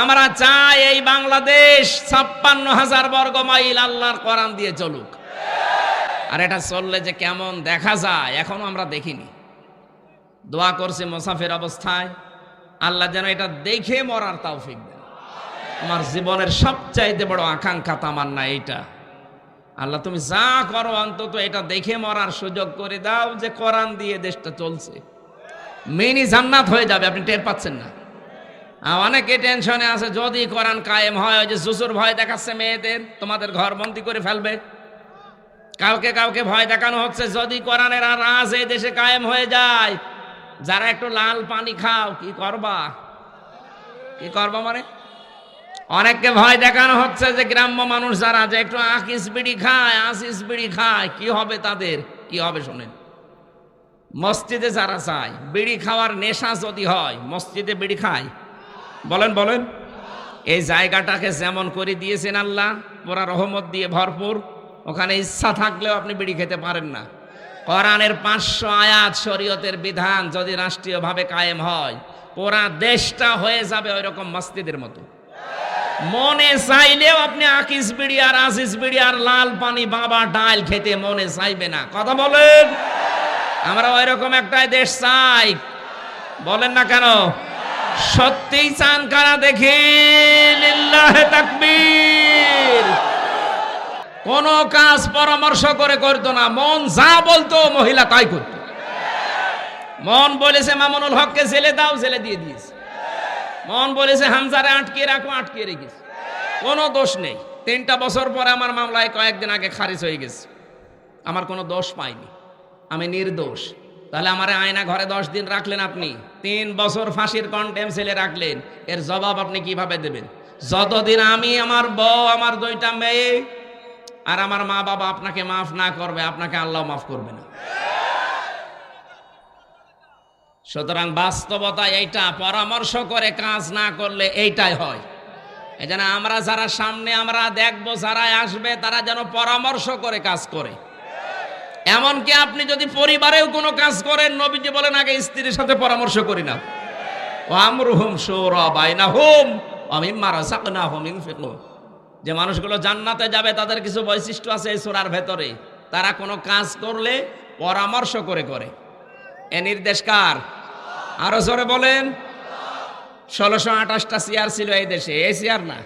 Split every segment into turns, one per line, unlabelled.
আমরা চাই এই বাংলাদেশ ছাপ্পান্ন হাজার বর্গ মাইল আল্লাহর কোরআন দিয়ে চলুক। আর এটা চললে যে কেমন দেখা যায়, এখনও আমরা দেখিনি। দোয়া করছি মোসাফের অবস্থায়, আল্লাহ যেন এটা দেখে মরার তৌফিক দেন। আমার জীবনের সবচাইতে বড় আকাঙ্ক্ষা তামান্না এইটা। আল্লাহ তুমি যা করো অন্তত এটা দেখে মরার সুযোগ করে দাও যে কোরআন দিয়ে দেশটা চলছে। মিনি জান্নাত হয়ে যাবে, আপনি টের পাচ্ছেন না। অনেকে টেনশনে আছে, যদি কোরআন কায়েম হয়, ওই যে জুসুর ভয় দেখাচ্ছে মেয়েদের, তোমাদের ঘর বন্দি করে ফেলবে। কাউকে কাউকে ভয় দেখানো হচ্ছে, যদি কোরআনের আর রাজ এই দেশে কায়েম হয়ে যায়, যারা একটু লাল পানি খাও, কি করবা? কি করবা মানে? অনেককে ভয় দেখানো হচ্ছে যে গ্রাম্য মানুষ যারা, যে একটু আকিস বিড়ি খায় আসিস বিড়ি খায়, কি হবে তাদের? কি হবে শোনেন? মসজিদে যারা চায় বিড়ি খাওয়ার নেশা যদি হয়, মসজিদে বিড়ি খায় বলেন বলেন। এই জায়গাটাকে যেমন করে দিয়েছেন আল্লাহ পুরা রহমত দিয়ে ভরপুর। ওখানে ইচ্ছা থাকলেও আপনি বিড়ি খেতে পারেন না। কোরআনের পাঁচশো আয়াত শরীয়তের বিধান যদি রাষ্ট্রীয়ভাবে কায়েম হয়, পুরা দেশটা হয়ে যাবে ওই রকম মসজিদের মতো। মনে চাইলেও আপনি আকিস বিড়ি আর আসিস বিড়ি আর লাল পানি বাবা ডাল খেতে মনে চাইবে না। কথা বলেন। আমরা ওই রকম একটাই দেশ চাই। বলেন না কেন? সত্যিই চান কারা দেখি? লিল্লাহে তাকবীর। কোন কাজ পরামর্শ করে করতো না। মন যা বলতো, মহিলা তাই করত। মন বলেছে, মামুনুল হককে ছেলে দাও ছেলে দিয়ে দিয়েছে। মন বলেছে, হামজারে আটকে রাখো আটকে রেখেছে কোনো দোষ নেই। তিনটা বছর পরে আমার মামলায় কয়েকদিন আগে খারিজ হয়ে গেছে। আমার কোনো দোষ পাইনি। আমি নির্দোষ। তাহলে আমার আয়না ঘরে দশ দিন রাখলেন আপনি। তিন বছর ফাঁসির কন্টেম ছেলে রাখলেন। এর জবাব আপনি কীভাবে দেবেন? যতদিন আমি আমার বউ, আমার দুইটা মেয়ে আর আমার মা বাবা আপনাকে মাফ না করবে, আপনাকে আল্লাহ মাফ করবে না। সুতরাং বাস্তবতা এইটা পরামর্শ করে কাজ না করলে এইটাই হয়। এই আমরা যারা সামনে আমরা দেখব, যারা আসবে, তারা যেন পরামর্শ করে কাজ করে। এমনকি আপনি যদি পরিবারেও কোনো কাজ করেন, নবীজি বলেন, আগে স্ত্রীর সাথে পরামর্শ করি না। আমরুহুম সৌরা হুম অমিম্মা রাসাকনা হুম ইনফিকু যে মানুষগুলো জান্নাতে যাবে, তাদের কিছু বৈশিষ্ট্য আছে এই সূরার ভেতরে। তারা কোনো কাজ করলে পরামর্শ করে করে। এ নির্দেশ কার? আরও জোরে বলেন। ষোলোশো আঠাশটা চেয়ার ছিল এই দেশে। এই চেয়ার না?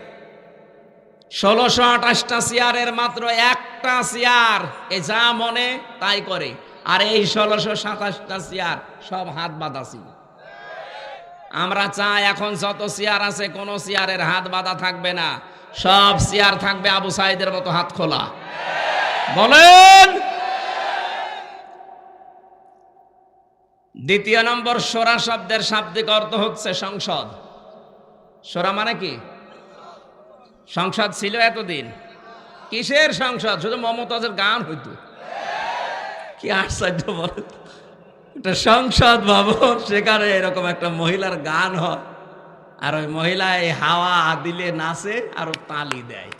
ষোলোশো আঠাশটা চেয়ারের মাত্র একটা চেয়ার এ যা মনে, তাই করে। আর এই ষোলোশো সাতাশটা চেয়ার সব হাত বাঁধা ছিল। আমরা চাই এখন যত চেয়ার আছে, কোনো চেয়ারের হাত বাঁধা থাকবে না। সব চেয়ার থাকবে আবু সাইদের মতো হাত খোলা। বলেন! দ্বিতীয় নম্বর, সোরা শব্দের শাব্দিক অর্থ হচ্ছে সংসদ। সোরা মানে কি? সংসদ ছিল এতদিন। কিসের সংসদ? শুধু মমতাজের গান হইতো। কি আশ্চর্য বলে একটা সংসদ ভবন, সেখানে এরকম একটা মহিলার গান হয়। আর ওই মহিলা এই হাওয়া দিলে নাচে আর তালি দেয়।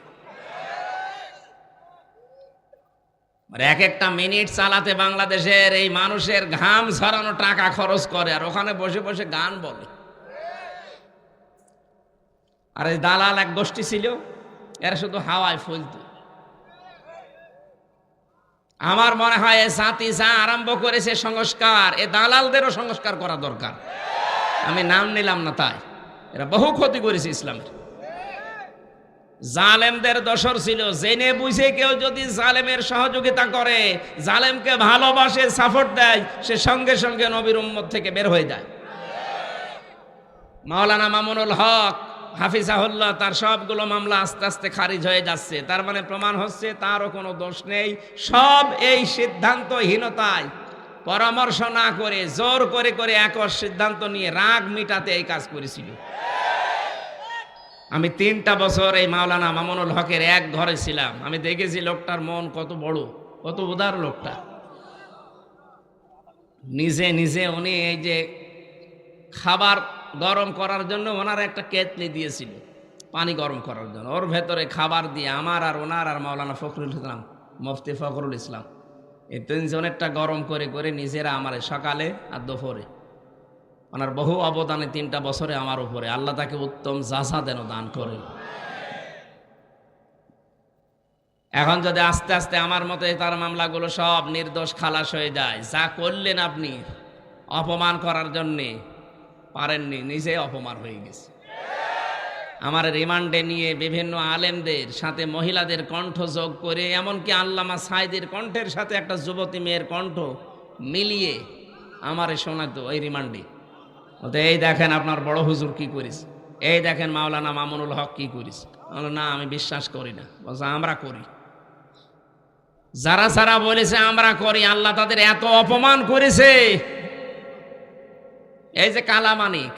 মানে এক একটা মিনিট চালাতে বাংলাদেশের এই মানুষের ঘাম ছড়ানো টাকা খরচ করে, আর ওখানে বসে বসে গান বলে। আর এই দালাল এক গোষ্ঠী ছিল, এরা শুধু হাওয়ায় ফুলত। আমার মনে হয় জাতি যা আরম্ভ করেছে সংস্কার, এ দালালদেরও সংস্কার করা দরকার। আমি নাম নিলাম না তাই, এরা বহু ক্ষতি করেছে ইসলামের। জালেমদের দশর ছিল, জেনে বুঝে কেউ যদি জালেমের সহযোগিতা করে, জালেমকে ভালোবাসে সাপোর্ট দেয়, সে সঙ্গে সঙ্গে নবীর উম্মত থেকে বের হয়ে যায়। মাওলানা মামুনুল হক হাফিজাহুল্লাহ, তার সবগুলো মামলা আস্তে আস্তে খারিজ হয়ে যাচ্ছে। তার মানে প্রমাণ হচ্ছে তারও কোনো দোষ নেই। সব এই সিদ্ধান্তহীনতায় পরামর্শ না করে, জোর করে করে একর সিদ্ধান্ত নিয়ে রাগ মিটাতে এই কাজ করেছিল। আমি তিনটা বছর এই মাওলানা মামুনুল হকের এক ঘরে ছিলাম। আমি দেখেছি লোকটার মন কত বড়, কত উদার লোকটা। নিজে নিজে উনি এই যে খাবার গরম করার জন্য ওনার একটা কেতলি দিয়েছিল, পানি গরম করার জন্য। ওর ভেতরে খাবার দিয়ে আমার আর ওনার আর মাওলানা ফখরুল ইসলাম, মুফতি ফখরুল ইসলাম, এই তিনজনেরটা গরম করে করে নিজেরা আমার সকালে আর দুপুরে। ওনার বহু অবদানে তিনটা বছরে আমার উপরে। আল্লাহ তাকে উত্তম যাচা দেন দান করেন। এখন যদি আস্তে আস্তে আমার মতে তার মামলাগুলো সব নির্দোষ খালাস হয়ে যায়, যা করলেন আপনি, অপমান করার জন্যে পারেননি, নিজে অপমান হয়ে গেছে। আমার রিমান্ডে নিয়ে বিভিন্ন আলেমদের সাথে মহিলাদের কণ্ঠ যোগ করে, এমনকি আল্লামা সাইদের কণ্ঠের সাথে একটা যুবতী মেয়ের কণ্ঠ মিলিয়ে আমারে শোনাতো ওই রিমান্ডে। বলতে, এই দেখেন আপনার বড় হুজুর কি করিস এই দেখেন মাওলানা মামুনুল হক কি করিস না, আমি বিশ্বাস করি না। বলছে, আমরা করি। যারা যারা বলেছে, আমরা করি। আল্লাহ তাদের এত অপমান করেছে। এই যে কালামানিক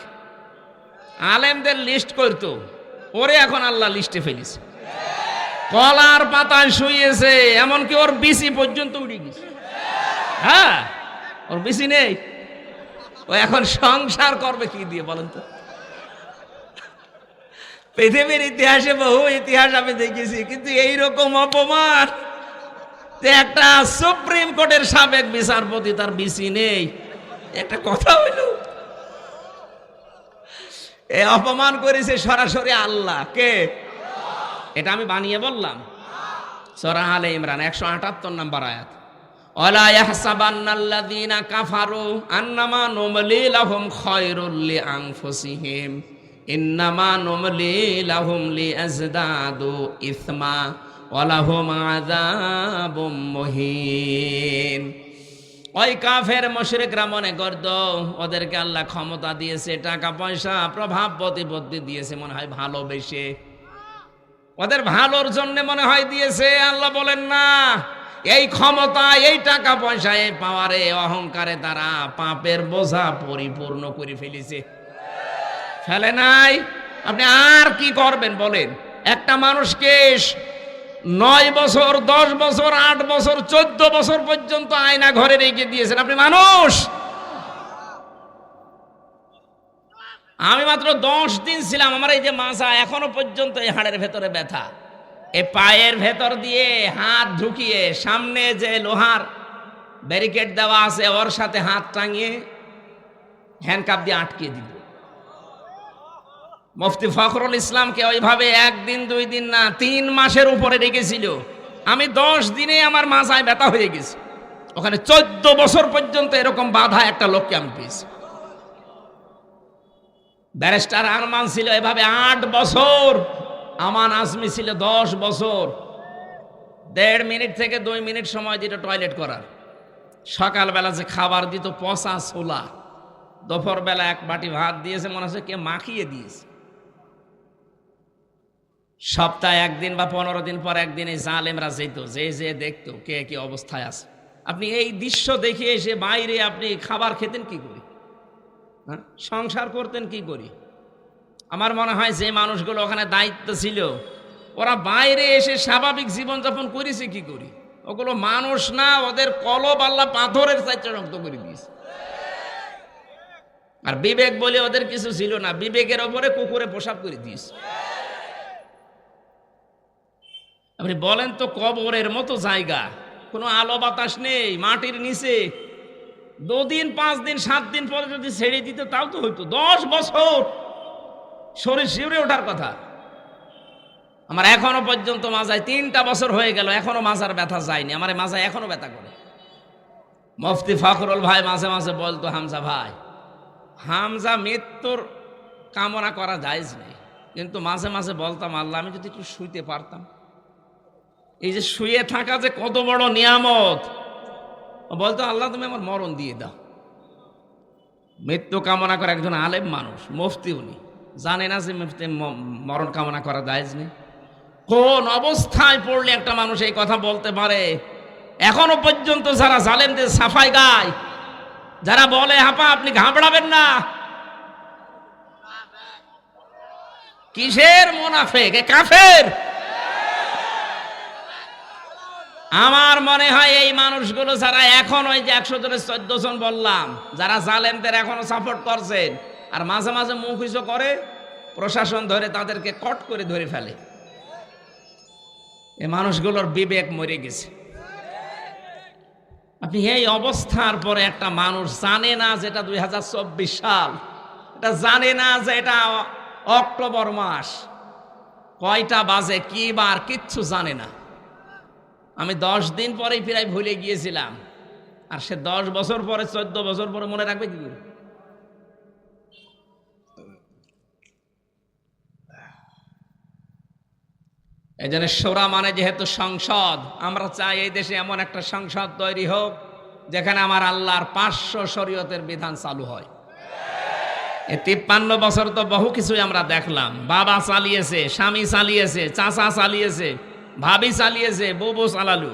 আলেমদের লিস্ট করতো ওরে এখন আল্লাহ লিস্টে ফেলিছে। কলার পাতায় শুয়েছে এমনকি ওর বিসি পর্যন্ত উড়ে গেছে। হ্যাঁ ওর বিসি নেই। ও এখন সংসার করবে কি দিয়ে বলেন তো? পৃথিবীর ইতিহাসে বহু ইতিহাস আমি দেখেছি, কিন্তু এইরকম অপমান। একটা সুপ্রিম কোর্টের সাবেক বিচারপতি তার বিসি নেই। একটা কথা হইল এ অপমান করেছে সরাসরি আল্লাহ। কে? এটা আমি বানিয়ে বললাম। সরা আলে ইমরান, একশো আটাত্তর নম্বর আয়াত। ইয়াহসাবান্নাল্লাযীনা কাফারু ইসমা ওই কাফের মুশরিকরা মনে করত, ওদেরকে আল্লাহ ক্ষমতা দিয়েছে, টাকা পয়সা, প্রভাব প্রতিপত্তি দিয়েছে, মনে হয় ভালোবেসে। ওদের ভালোর জন্য মনে হয় দিয়েছে, আল্লাহ বলেন না, এই ক্ষমতা, এই টাকা পয়সা, এই পাওয়ারে অহংকারে তারা পাপের বোঝা পরিপূর্ণ করে ফেলেছে। ফেলে নাই? আপনি আর কি করবেন বলেন? একটা মানুষকে নয় বছর, দশ বছর, আট বছর, চোদ্দ বছর পর্যন্ত আয়না ঘরে রেখে দিয়েছেন। আপনি মানুষ? আমি মাত্র দশ দিন ছিলাম, আমার এই যে মাসা এখনও পর্যন্ত এই হাড়ের ভেতরে ব্যথা। এ পায়ের ভেতর দিয়ে হাত ঢুকিয়ে সামনে যে লোহার ব্যারিকেড দেওয়া আছে, ওর সাথে হাত টাঙিয়ে হ্যান্ডকাপ দিয়ে আটকিয়ে দিল। মুফতি ফখরুল ইসলামকে ওইভাবে একদিন, দুই দিন না, তিন মাসের উপরে রেখেছিল আমি দশ দিনে আমার মাথায় ব্যথা হয়ে গেছে। ওখানে চোদ্দ বছর পর্যন্ত এরকম বাধা একটা লোককে আমি পেয়েছি। ব্যারিস্টার আরমান ছিল এভাবে আট বছর, আমান আজমি ছিল দশ বছর। দেড় মিনিট থেকে দুই মিনিট সময় দিত টয়লেট করার। সকালবেলা যে খাবার দিত পচা ছোলা। দুপুরবেলা এক বাটি ভাত দিয়েছে, মনে হচ্ছে কে মাখিয়ে দিয়েছে। সপ্তাহে একদিন বা পনেরো দিন পর একদিন এই জালেমরা যেত, যে যে দেখতো কে কি অবস্থায় আছে। আপনি এই দৃশ্য দেখে এসে বাইরে আপনি খাবার খেতেন কি করি? হ্যাঁ? সংসার করতেন কি করি? আমার মনে হয় যে মানুষগুলো ওখানে দায়িত্ব ছিল, ওরা বাইরে এসে স্বাভাবিক জীবনযাপন করেছে কি করি? ওগুলো মানুষ না, ওদের কলব আল্লাহ পাথরের চাইতে রক্ত করে দিয়েছে। আর বিবেক বলে ওদের কিছু ছিল না, বিবেকের ওপরে কুকুরে পোশাক করে দিয়েছে। আপনি বলেন তো কবরের মতো জায়গা, কোনো আলো বাতাস নেই, মাটির নিচে। দুদিন, পাঁচ দিন, সাত দিন পরে যদি ছেড়ে দিত, তাও তো হইতো। দশ বছর শরীর শিউরে ওঠার কথা। আমার এখনও পর্যন্ত মাজায় তিনটা বছর হয়ে গেল, এখনও মাজার ব্যথা যায়নি। আমার মাজায় এখনও ব্যথা করে। মুফতি ফখরুল ভাই মাঝে মাঝে বলতো, হামজা ভাই, হামজা মৃত্যুর কামনা করা যায় নেই। কিন্তু মাঝে মাঝে বলতাম, আল্লাহ, আমি যদি একটু শুইতে পারতাম। এই যে শুয়ে থাকা যে কত বড় নিয়ামত। বলতো, আল্লাহ, তুমি আমার মরণ দিয়ে দাও। মৃত্যু কামনা করে একজন আলেম মানুষ, মুফতি উনি। জানে না যে মুফতি মরণ কামনা করা যায় নেই। কোন অবস্থায় পড়লে একটা মানুষ এই কথা বলতে পারে? এখনও পর্যন্ত যারা জালেমদের সাফাই গায়, যারা বলে, হাপা, আপনি ঘাবড়াবেন না। কিসের মোনাফেক? এ কাফের! আমার মনে হয় এই মানুষগুলো যারা এখন ওই যে একশো জনের চোদ্দ জন বললাম, যারা জালেমদের এখনও সাপোর্ট করছেন, আর মাঝে মাঝে মুখ হিসো করে প্রশাসন ধরে তাদেরকে কট করে ধরে ফেলে। এই মানুষগুলোর বিবেক মরে গেছে। আপনি এই অবস্থার পরে একটা মানুষ জানে না যে এটা দুই সাল, এটা জানে না যে এটা অক্টোবর মাস, কয়টা বাজে, কি বার, কিচ্ছু জানে না। আমি দশ দিন পরেই প্রায় ভুলে গিয়েছিলাম। আর সে দশ বছর পরে, চোদ্দ বছর পরে মনে রাখবে কি? করে? এই জন্য সোরা মানে যেহেতু সংসদ, আমরা চাই এই দেশে এমন একটা সংসদ তৈরি হোক, যেখানে আমার আল্লাহর পাঁচশো শরীয়তের বিধান চালু হয়। এই তিপ্পান্ন বছর তো বহু কিছুই আমরা দেখলাম। বাবা চালিয়েছে, স্বামী চালিয়েছে, চাচা চালিয়েছে। ভাবি চালিয়েছে বুবু চালালু।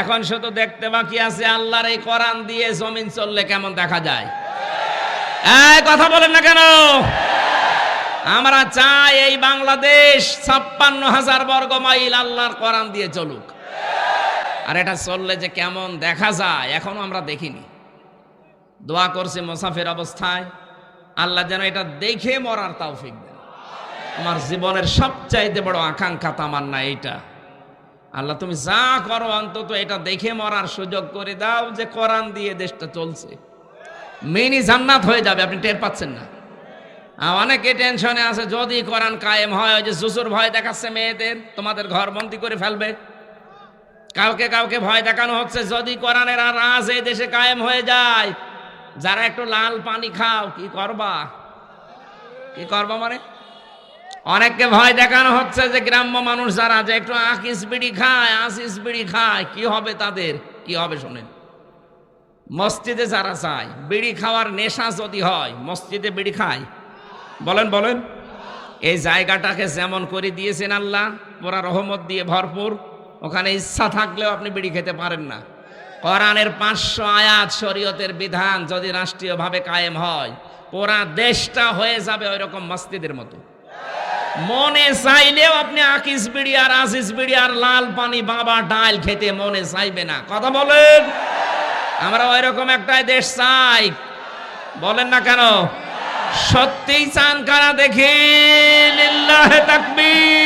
এখন শুধু দেখতে বাকি আছে আল্লাহর এই কোরআন দিয়ে জমিন চললে কেমন দেখা যায়। কথা বলেন না কেন? আমরা চাই এই বাংলাদেশ ছাপ্পান্ন হাজার বর্গ মাইল আল্লাহর কোরআন দিয়ে চলুক। আর এটা চললে যে কেমন দেখা যায়, এখনও আমরা দেখিনি। দোয়া করছে মোসাফের অবস্থায়। আল্লাহ যেন এটা দেখে মরার তাও দেন আমার জীবনের সবচাইতে বড় আকাঙ্ক্ষা তামান্না এইটা। আল্লাহ, তুমি যা করো অন্তত এটা দেখে মরার সুযোগ করে দাও যে কোরআন দিয়ে দেশটা চলছে। মিনি জান্নাত হয়ে যাবে, আপনি টের পাচ্ছেন না। অনেকে টেনশনে আছে, যদি কোরআন কায়েম হয় যে জুসুর ভয় দেখাচ্ছে মেয়েদের, তোমাদের ঘর বন্দি করে ফেলবে। কাউকে কাউকে ভয় দেখানো হচ্ছে, যদি কোরআনের আর রাজ এই দেশে কায়েম হয়ে যায়, যারা একটু লাল পানি খাও, কি করবা? কি করবা মানে? অনেককে ভয় দেখানো হচ্ছে যে গ্রাম্য মানুষ যারা যে একটু আকিস বিড়ি খায় আসিস বিড়ি খায়, কি হবে তাদের? কি হবে শোনেন? মসজিদে যারা চায় বিড়ি খাওয়ার নেশা যদি হয়, মসজিদে বিড়ি খায়? বলেন বলেন। এই জায়গাটাকে যেমন করে দিয়েছেন আল্লাহ পুরা রহমত দিয়ে ভরপুর। ওখানে ইচ্ছা থাকলেও আপনি বিড়ি খেতে পারেন না। কোরআনের পাঁচশো আয়াত শরীয়তের বিধান যদি রাষ্ট্রীয়ভাবে কায়েম হয়, পুরা দেশটা হয়ে যাবে ওই রকম মসজিদের মতো। মনে চাইলেও আপনি আকিস বিড়ি আর আসিস বিড়ি আর লাল পানি বাবা ডাল খেতে মনে চাইবে না। কথা বলেন? আমরা ওই রকম একটাই দেশ চাই। বলেন না কেন? সত্যিই চান কারা দেখেন তাকবীর।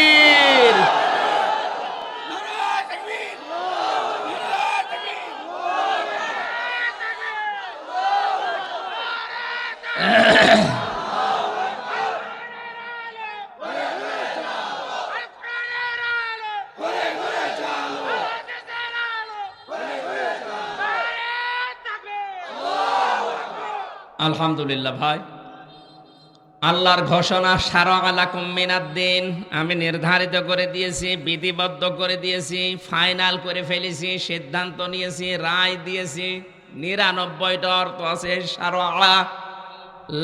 আলহামদুলিল্লাহ ভাই। আল্লাহর ঘোষণা, সারা আলাকুম দিন। আমি নির্ধারিত করে দিয়েছি, বিধিবদ্ধ করে দিয়েছি, ফাইনাল করে ফেলেছি, সিদ্ধান্ত নিয়েছি, রায় দিয়েছি। নিরানব্বইটা অর্থ আছে, সারা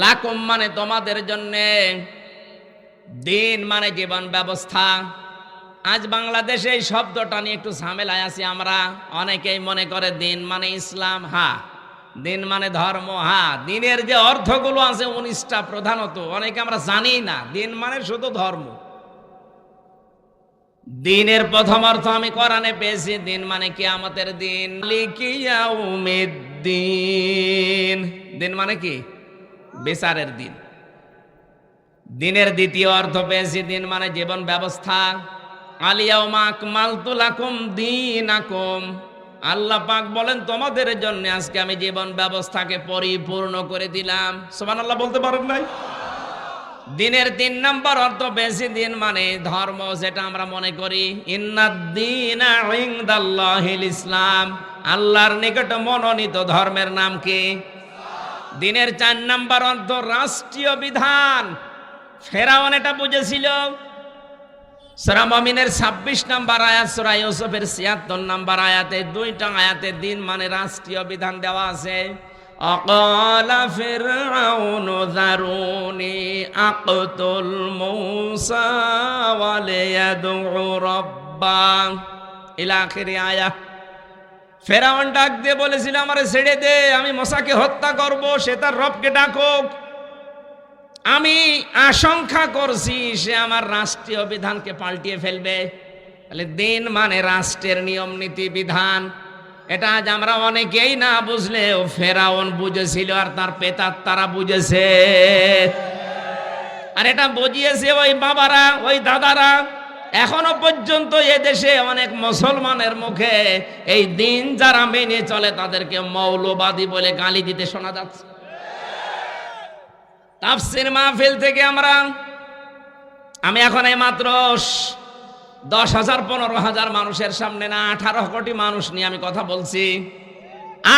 লাকুম মানে তোমাদের জন্যে। দিন মানে জীবন ব্যবস্থা। আজ বাংলাদেশে এই শব্দটা নিয়ে একটু ঝামেলায় আছি আমরা। অনেকেই মনে করে দিন মানে ইসলাম হ্যাঁ দিন মানে ধর্ম হ্যাঁ দিনের যে অর্থগুলো আছে উনিশটা প্রধানত, অনেকে আমরা জানি না, দিন মানে শুধু ধর্ম। দিনের প্রথম অর্থ আমি কোরআনে পেয়েছি, দিন মানে কি আমাদের দিন দিন দিন মানে কি? বিচারের দিন। দিনের দ্বিতীয় অর্থ পেয়েছি, দিন মানে জীবন ব্যবস্থা। আলিয়াউমা আকমালতু লাকুম দীনাকুম। আল্লাহ পাক বলেন, তোমাদের জন্য আজকে আমি জীবন ব্যবস্থাকে পরিপূর্ণ করে দিলাম। সুবহানাল্লাহ বলতে পারেন নাই? দিনের তিন নম্বর অর্থ বেশি দিন মানে ধর্ম যেটা আমরা মনে করি। ইন্নাদ্দিন ইসলাম। আল্লাহর নিকট মনোনীত ধর্মের নাম কি? দিনের চার নম্বর অর্থ রাষ্ট্রীয় বিধান। ফেরাউন এটা বুঝেছিল। সুরা মমিনের ছাব্বিশ নাম্বার আয়াত, সুরা ইউসুফের ছিয়াত্তর নাম্বার আয়াতে দুইটা আয়াতে দিন মানে রাষ্ট্রীয় বিধান দেওয়া আছে। অকল ফিরআউন যারুনি আকতুল মূসা ওয়ালিয়াদউ রাব্বা। আয়া। ফেরাউন ডাক দিয়ে বলেছিল, আমারে ছেড়ে দে, আমি মশাকে হত্যা করব, সে তার রবকে ডাকুক। আমি আশঙ্কা করছি সে আমার রাষ্ট্রীয় বিধানকে পাল্টিয়ে ফেলবে। তাহলে দিন মানে রাষ্ট্রের নিয়ম, নীতি, বিধান। এটা আজ আমরা অনেকেই না বুঝলেও ফেরাউন বুঝেছিল আর তার পেতার তারা বুঝেছে। আর এটা বুঝিয়েছে ওই বাবারা, ওই দাদারা। এখনও পর্যন্ত এ দেশে অনেক মুসলমানের মুখে এই দিন যারা মেনে চলে তাদেরকে মৌলবাদী বলে গালি দিতে শোনা যাচ্ছে। তাফসির মাহফিল থেকে আমরা, আমি এখন এই মাত্র দশ হাজার, পনেরো হাজার মানুষের সামনে না, আঠারো কোটি মানুষ নিয়ে আমি কথা বলছি।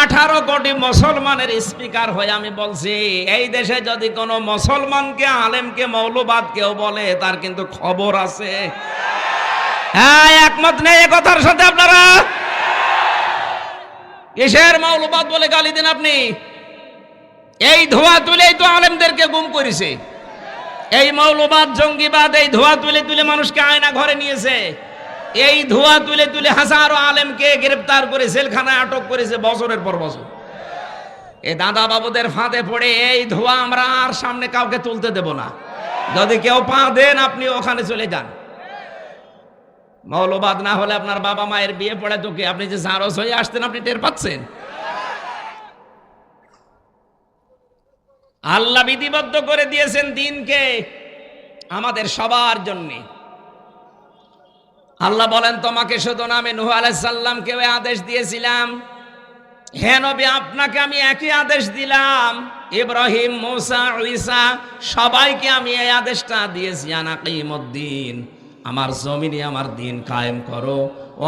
আঠারো কোটি মুসলমানের স্পিকার হয়ে আমি বলছি, এই দেশে যদি কোনো মুসলমানকে, আলেমকে মৌলবাদ কেউ বলে, তার কিন্তু খবর আছে। হ্যাঁ একমত নেই কথার সাথে আপনারা? কিসের মৌলবাদ বলে গালি দেন আপনি? এই ধোয়া তুলেই তো আলেমদেরকে গুম করেছে। এই মৌলবাদ, জঙ্গিবাদ, এই ধোয়া তুলে তুলে মানুষকে আয়না ঘরে নিয়েছে। এই ধোয়া তুলে তুলে হাজারো আলেমকে গ্রেপ্তার করে জেলখানায় আটক করেছে বছরের পর বছর। এই দাদা বাবুদের ফাঁদে পড়ে এই ধোয়া আমরা আর সামনে কাউকে তুলতে দেব না। যদি কেউ পা দেন, আপনি ওখানে চলে যান। মৌলবাদ না হলে আপনার বাবা মায়ের বিয়ে পড়ে তো কি আপনি যে সারস হয়ে আসতেন, আপনি টের পাচ্ছেন? আল্লাহ বিধিবদ্ধ করে দিয়েছেন দিনকে আমাদের সবার জন্যে। আল্লাহ বলেন, তোমাকে শুধু নামে নুহ আলাইসাল্লামকে আদেশ দিয়েছিলাম। হে নবী, আপনাকে আমি একই আদেশ দিলাম। ইব্রাহিম, মুসা, ঈসা, সবাইকে আমি এই আদেশটা দিয়েছি। আনাকিমুদ্দিন আমার জমিনে আমার দিন কায়েম করো।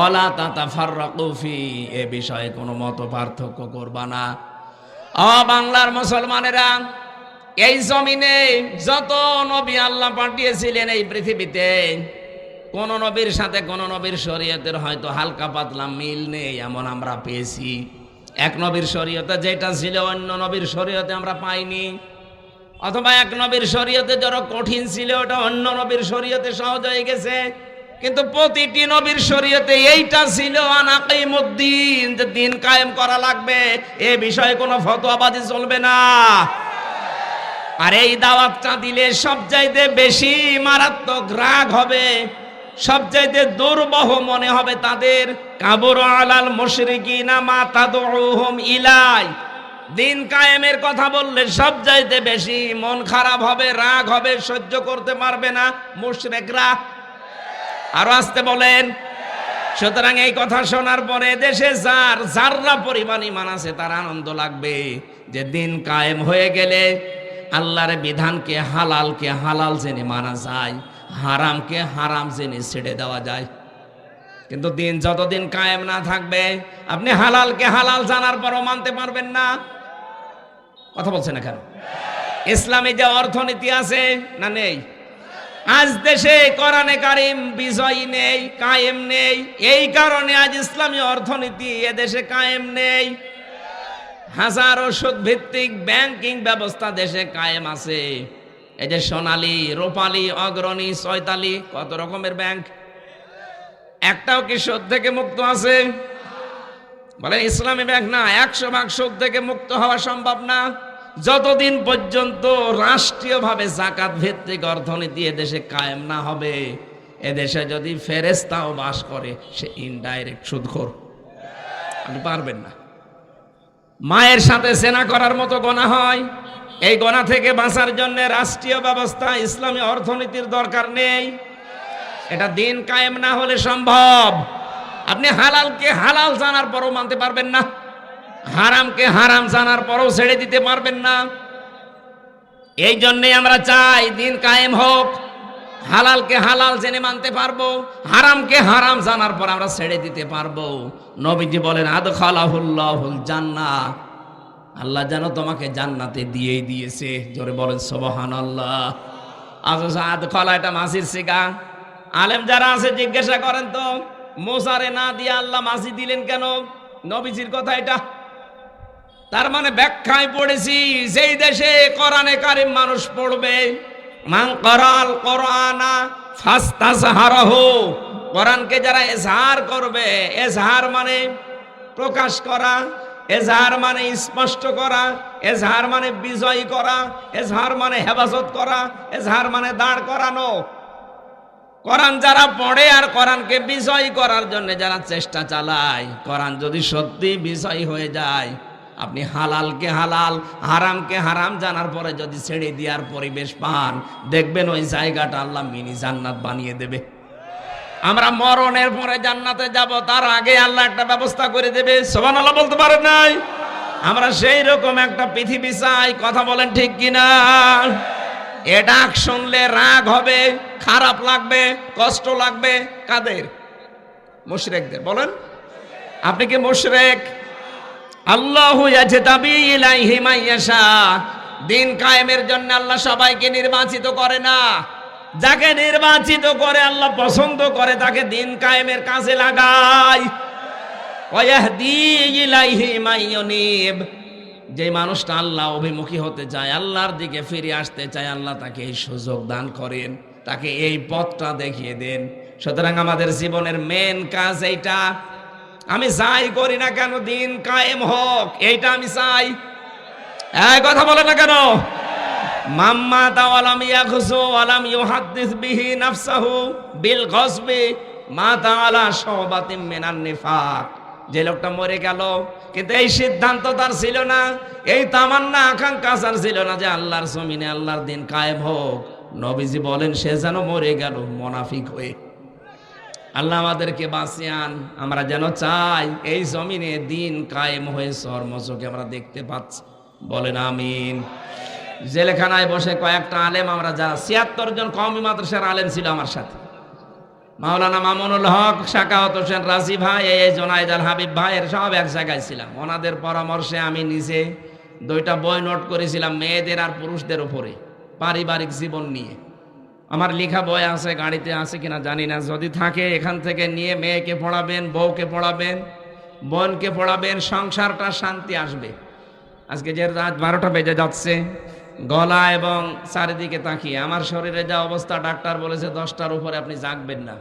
ওলা তাতা ফাররাকুফি এ বিষয়ে কোনো মত পার্থক্য করবা না। অ বাংলার মুসলমানেরা এই জমিনে যত নবী আল্লাহ পাঠিয়েছিলেন এই পৃথিবীতে, কোন নবীর সাথে কোন নবীর শরীয়তের হয়তো হালকা পাতলা মিল নেই, এমন আমরা পেয়েছি। এক নবীর শরীয়তে যেটা ছিল, অন্য নবীর শরীয়তে আমরা পাইনি। অথবা এক নবীর শরীয়তে যারা কঠিন ছিল, ওটা অন্য নবীর শরীয়তে সহজ হয়ে গেছে। কিন্তু প্রতিটি নবীর শরীয়তে এইটা ছিল, আনাকিমুদ্দিন, যে দিন কায়েম করা লাগবে, এ বিষয়ে কোনো ফতোয়াবাজি চলবে না। আর এই দাওয়াতটা দিলে সবচাইতে বেশি মারাত্মক রাগ হবে, সবচাইতে দুর্বহ মনে হবে তাদের। কাবুর আলাল মুশরিকিনা মা তাদউহুম ইলাই। দিন কায়েমের কথা বললে সব সবচাইতে বেশি মন খারাপ হবে, রাগ হবে, সহ্য করতে পারবে না মুশরিকরা। আরও আসতে বলেন, সুতরাং এই কথা শোনার পরে দেশে যার, যাররা পরিমাণ ইমান আছে তার আনন্দ লাগবে, যে দিন কায়েম হয়ে গেলে আল্লাহর বিধানকে হালালকে হালাল জেনে মানা যায়, হারামকে হারাম জেনে ছেড়ে দেওয়া যায়। কিন্তু দিন যতদিন কায়েম না থাকবে, আপনি হালালকে হালাল জানার পরও মানতে পারবেন না। কথা বলছেন কেন ইসলামে যে অর্থনীতি আছে, না নেই? আজ দেশে কোরআনে কারিম বিজয় নেই, কায়েম নেই। এই কারণে আজ ইসলামী অর্থনীতি এদেশে কায়েম নেই। হাজারো সুদ ভিত্তিক ব্যাংকিং ব্যবস্থা দেশে কায়েম আছে। এই যে সোনালী, রূপালী, অগ্রণী, চৈতালি, কত রকমের ব্যাংক একটাও কি সুদ থেকে মুক্ত আছে? বলে ইসলামী ব্যাংক না, একশো ভাগ সুদ থেকে মুক্ত হওয়া সম্ভব না। যতদিন পর্যন্ত রাষ্ট্রীয়ভাবে জাকাত ভিত্তিক অর্থনীতি এদেশে কায়েম না হবে, এদেশে যদি ফেরেস্তাও বাস করে, সে ইনডাইরেক্ট সুদখোর। আপনি পারবেন না। মায়ের সাথে সেনা করার মতো গোনা হয়। এই গোনা থেকে বাঁচার জন্য রাষ্ট্রীয় ব্যবস্থা, ইসলামী অর্থনীতির দরকার নেই। এটা দিন কায়েম না হলে সম্ভব। আপনি হালালকে হালাল জানার পরও মানতে পারবেন না। হারামকে হারাম জানার পরও ছেড়ে দিতে পারবেন না। এই জন্যই আমরা চাই দিন কায়েম হোক। হালালকে হালাল জেনে মানতে পারব, হারামকে হারাম জানার পর আমরা ছেড়ে দিতে পারব। নবীজি বলেন আদ খালাহুল্লাহুল জান্না আল্লাহ যেন তোমাকে জান্নাতে দিয়েই দিয়েছে। জোরে বলেন সোবহান আল্লাহ আজ আদ খলা এটা মাসির শিকা। আলেম যারা আছে, জিজ্ঞাসা করেন তো, মোসারে না দিয়ে আল্লাহ মাসি দিলেন কেন? নবীজির কথা এটা। তার মানে ব্যাখ্যায় পড়েছি, যেই দেশে কোরআনে কারিম মানুষ পড়বে মান করাল কোরআনা ফাস্তাজহারাহ। কোরআনকে যারা এজহার করবে, এজহার মানে প্রকাশ করা, এজহার মানে স্পষ্ট করা, এজহার মানে বিজয় করা, এজহার মানে হেফাজত করা, এজহার মানে দাঁড় করানো। কোরআন যারা পড়ে আর কোরআনকে বিজয় করার জন্য যারা চেষ্টা চালায়, কোরআন যদি সত্যি বিজয় হয়ে যায় আপনি হালালকে হালাল, হারামকে হারাম জানার পরে যদি ছেড়ে দেওয়ার পরিবেশ পান, দেখবেন ওই জায়গাটা আল্লাহ মিনি জান্নাত বানিয়ে দেবে। আমরা মরণের পরে জান্নাতে যাব, তার আগে আল্লাহ একটা ব্যবস্থা করে দেবে। সোবান আল্লাহ বলতে পারেন নাই? আমরা সেই রকম একটা পৃথিবী চাই, কথা বলেন ঠিক কিনা? এ ডাক শুনলে রাগ হবে, খারাপ লাগবে, কষ্ট লাগবে। কাদের? মুশরেকদের, বলেন। আপনি কি মুশরেক? আল্লাহ দিন কায়েমের জন্য আল্লাহ সবাইকে নির্বাচিত করে না। যাকে নির্বাচিত করে আল্লাহ পছন্দ করে, তাকে দিন কায়েমের কাজে লাগায়। যে মানুষটা আল্লাহ অভিমুখী হতে চায়, আল্লাহর দিকে ফিরে আসতে চায়, আল্লাহ তাকে এই সুযোগ দান করেন। তাকে এই পথটা দেখিয়ে দেন। সুতরাং আমাদের জীবনের মেন কাজ এইটা। আমি যাই করি না কেন দিন কায়েম হোক, এইটা আমি চাই। এই কথা বলে না কেন? মাম্মা তাওয়ালাম ইয়াখসু ওয়ালাম ইউহাদ্দিস বিহি নাফসাহু বিল গসবি মা তাআলা শাওবাতিম মিনান নিফাক। যে লোকটা মরে গেল, কিন্তু এই সিদ্ধান্ত তার ছিল না, এই তামান্না আকাঙ্ক্ষা তার ছিল না যে আল্লাহর জমিনে আল্লাহর দিন কায়েম হোক। নবীজি বলেন, সে যেন মরে গেল, মোনাফিক হয়ে। আল্লাহ আমাদেরকে বাঁচিয়ান। আমরা যেন চাই এই জমিনে দিন কায়েম হয়ে সর্মচকে আমরা দেখতে পাচ্ছি। বলেন আমিন। জেলেখানায় বসে কয়েকটা আলেম, আমরা যারা ছিয়াত্তর জন কওমি মাদ্রাসার আলেম ছিল আমার সাথে। মাওলানা মামুনুল হক, শাকাওয়াত হোসেন রাজি ভাই, এই জোনাইদ আল হাবিব ভাইয়ের সব এক জায়গায় ছিলাম। ওনাদের পরামর্শে আমি নিজে দুইটা বই নোট করেছিলাম মেয়েদের আর পুরুষদের উপরে, পারিবারিক জীবন নিয়ে। আমার লেখা বয় আছে, গাড়িতে আছে কিনা জানি না। যদি থাকে, এখান থেকে নিয়ে মেয়েকে পড়াবেন, বউকে পড়াবেন, বোনকে পড়াবেন, সংসারটা শান্তি আসবে। আজকে যে রাত বারোটা বেজে যাচ্ছে, গলা এবং চারিদিকে তাকিয়ে। আমার শরীরে যা অবস্থা, ডাক্তার বলেছে দশটার উপরে আপনি জাগবেন না।